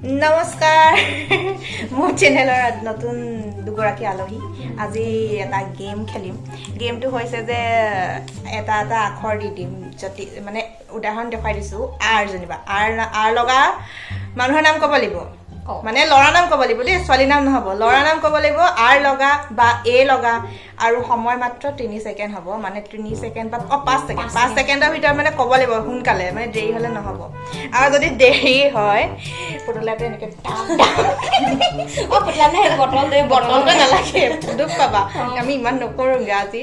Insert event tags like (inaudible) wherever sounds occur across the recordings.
নমস্কাৰ মোৰ চেনেলৰ নতুন দুগৰাকী আলহী। আজি এটা গেম খেলিম। গেমটো হৈছে যে, এটা এটা আখৰ দি দিম। যদি মানে উদাহৰণ দেখুৱাই দিছোঁ। আৰ যেনিবা। আৰ আৰ লগা মানুহৰ নাম ক'ব লাগিব। মানে ল'ৰা নাম ক'ব লাগিব দেই ছোৱালী নাম নহ'ব। ল'ৰা নাম ক'ব লাগিব আৰ লগা বা এ লগা আৰু সময় মাত্ৰ তিনি ছেকেণ্ড হ'ব। মানে তিনি ছেকেণ্ড বা অঁ পাঁচ ছেকেণ্ড। পাঁচ ছেকেণ্ডৰ ভিতৰত মানে ক'ব লাগিব সোনকালে মানে দেৰি হ'লে নহ'ব। আৰু যদি দেৰি হয় পুতলাটো এনেকৈ দে বটলটো নালাগে। দুখ পাবা। আমি ইমান নকৰোঁগৈ আজি।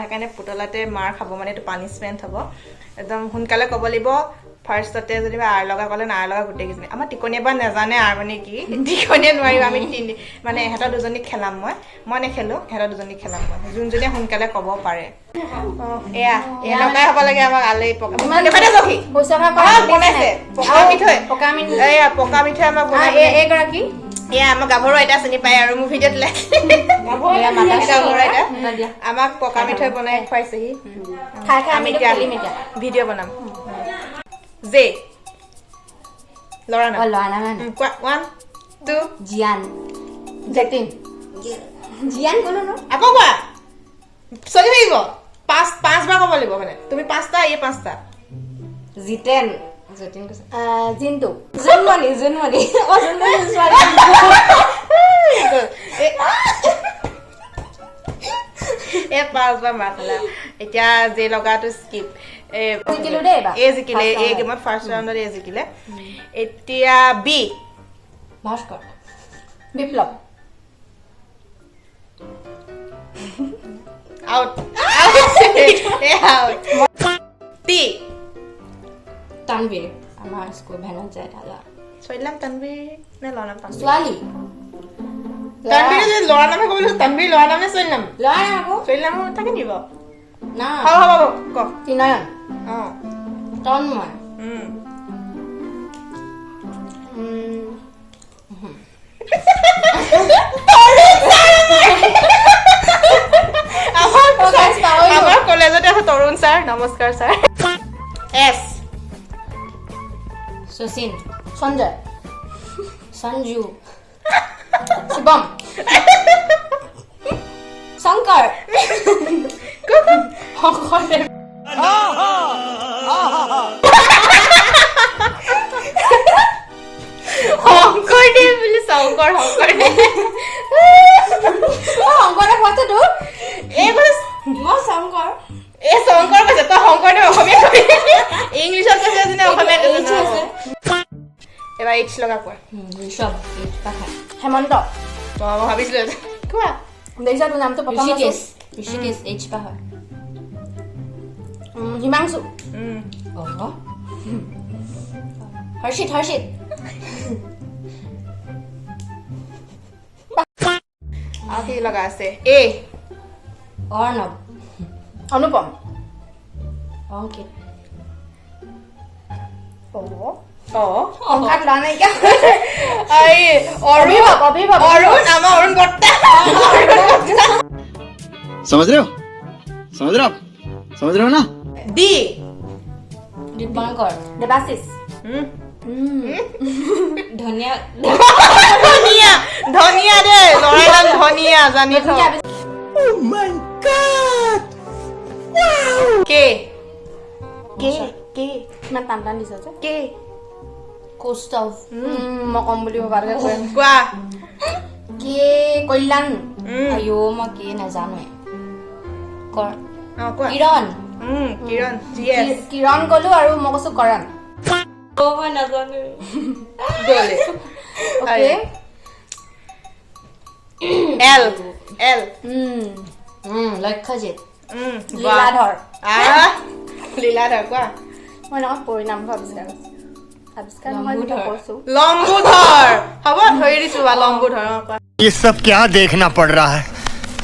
সেইকাৰণে পুতলাতে মাৰ খাব মানে এইটো পানিছমেণ্ট হ'ব। একদম সোনকালে ক'ব লাগিব ফাৰ্ষ্টতে যেনিবা আৰ লগা ক'লে আৰ লগা গোটেইকেইজনী আমাৰ টিকনিয়ে বা নাজানে আৰ মানে কি? (laughs) টিকনিয়ে নোৱাৰিব আমি তিনি মানে ইহঁতৰ দুজনীক খেলাম মই। মই নেখেলোঁ ইহঁতৰ দুজনীক খেলাম মই। যোনজনীয়ে সোনকালে ক'ব পাৰে। এয়া এনেকুৱাই হ'ব লাগে আমাক আলহী পকা মিঠৈ। আমাক এইগৰাকী এয়া আমাৰ গাভৰু আইতা চিনি পায় আৰু মোৰ ভিডিঅ'ত লাগে। আমাক পকা মিঠৈ বনাই খুৱাইছেহি। আমি এতিয়া। ভিডিঅ' বনাম। জে ল'ৰা অ নাম ল'ৰা নাম উম, কোৱা ওৱান টু জিয়ান ক'লো ন আকৌ কোৱা চলি থাকিব পাঁচ পাঁচবাৰ ক'ব লাগিব মানে তুমি পাঁচটা এই পাঁচটা জিতেন জতিন কৈছে আহ, জিন্তু জোনমণি জোনমণি অ জোনমণি ছোৱালী এই পাঁচবাৰ খালা এতিয়া জে লগাটো স্কিপ। এই জিকিলে এই গেমত ফাৰ্ষ্ট ৰাউণ্ডত এই জিকিলে এতিয়া বি। ভাস্কৰ। বিপ্লৱ। আউট আউট টি। তানবীৰ আমাৰ স্কুল ভেনত যায় দাদা নাম তানবীৰ নে ল'ৰা নাম ছোৱালী। তানবীৰ ল'ৰা নামে ক'ব লাগিব তানবীৰ ল'ৰা নামে ছোৱালী নাম ল'ৰা নাম আকৌ। ছোৱালী নাম থাকে নিব না। হ'ব হ'ব ক। ত্ৰিনয়ন অঁ তন্ময়। পাহৰিলো। আমাৰ কলেজতে আছে তৰুণ ছাৰ নমস্কাৰ ছাৰ এছ শচীন। সঞ্জয়। সঞ্জু। শিৱম শংকৰ। শংকৰদেৱ শংকৰদেৱ বুলি শংকৰ শংকৰদেৱ অ শংকৰদেৱ কৈছেতো এই বোলে মই শংকৰ এই শংকৰ কৈছে তই শংকৰদেৱ অসমীয়া ইংলিছত কৈছে যেনে অসমীয়া কৈছে H আছে। এবাৰ এইচ লগা কোৱা। ঋষভ পাঠা হেমন্ত। মই মই ভাবিছিলো কোৱা? দেখিছা তোৰ নামটো প্ৰথম ঋষিকেশ। ঋষিকেশ এইচ পা হয় 음, 희망수. 음. 어? 훨씬 훨씬. आखिरी लगा से ए अर्णव अनुपम अंकित ओ ओ अंकित लाने क्या अरे अरुण अभी अरुण आमा अरुण बट्टा समझ रहे हो समझ रहे हो समझ रहे हो ना ডি দীপংকৰ দেৱাশিষ ধনিয়া ধনিয়া ধনিয়া দেই ল'ৰাৰ নাম ধনিয়া জানি থ কে কে কে ইমান টান টান দিছ যে কে কৌস্তভ মই ক'ম বুলি ভবাটোকে কৰিম কোৱা কি কল্যাণ উম। আইঅ মই কি নাজানোৱে কৰ অ কোৱা কিৰণ উম কিৰণ জি এছ কি- কিৰণ গলো আৰু মই কৈছো কৰণ মই নাজানো গ'লে okay L L Lakshyajit um Liladhar আহ লীলাধৰ কোৱা মই নহয় পৰিণামটো আৱিষ্কাৰ কৰিছো আৱিষ্কাৰ নহয় লম্বোধৰ। যেতিয়া কৈছো লম্বোধৰ হ'ব ধৰি দিছো বা লম্বোধৰ অ, কোৱা ये सब क्या देखना पड़ रहा है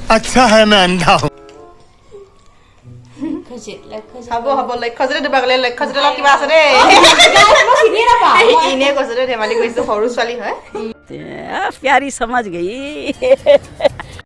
अच्छा है मैं अंधा हूँ খজিত হ'ব হ'ব লক্ষ্যজিতে দিবাগলে লক্ষ্যজিতে কিবা আছে দেই ইনে কৈছোঁ দেই ধেমালি কৰিছোঁ সৰু ছোৱালী হয় প্যারি সমাজ গেই